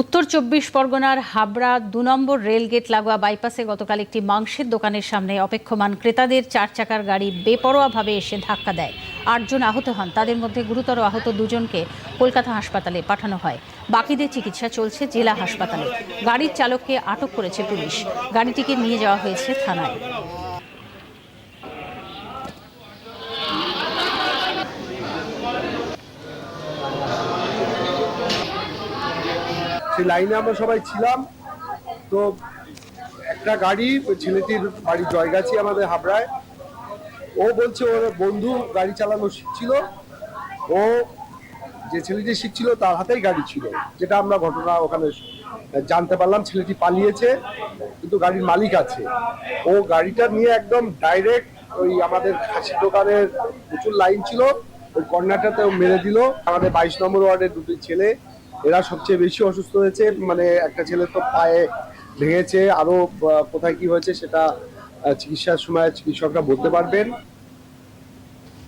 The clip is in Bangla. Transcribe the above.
উত্তর চব্বিশ পরগনার হাবড়া দু নম্বর রেলগেট লাগোয়া বাইপাসে গতকাল একটি মাংসের দোকানের সামনে অপেক্ষমান ক্রেতাদের চার চাকার গাড়ি বেপরোয়াভাবে এসে ধাক্কা দেয়। আটজন আহত হন। তাদের মধ্যে গুরুতর আহত দুজনকে কলকাতা হাসপাতালে পাঠানো হয়। বাকিদের চিকিৎসা চলছে জেলা হাসপাতালে। গাড়ির চালককে আটক করেছে পুলিশ। গাড়িটিকে নিয়ে যাওয়া হয়েছে থানায়। সেই লাইনে আমরা সবাই ছিলাম। তো একটা গাড়ি ছেলেটির বাড়ি জয়গাছি আমাদের হাবড়ায়। ও বলছে, ওর বন্ধু গাড়ি চালানো শিখছিল। ও যে ছেলেটি শিখছিল, তার হাতেই গাড়ি ছিল। যেটা আমরা ঘটনা ওখানে জানতে পারলাম, ছেলেটি পালিয়েছে, কিন্তু গাড়ির মালিক আছে। ও গাড়িটা নিয়ে একদম ডাইরেক্ট ওই আমাদের খাসি দোকানের প্রচুর লাইন ছিল। ওই কর্নারটাতে ও মেরে দিল। আমাদের বাইশ নম্বর ওয়ার্ডের দুটি ছেলে এরা সবচেয়ে বেশি অসুস্থ হয়েছে মানে একটা ছেলে তো পায়ে ভেঙেছে, আরও কোথায় কি হয়েছে সেটা চিকিৎসার সময় চিকিৎসকরা বলতে পারবেন।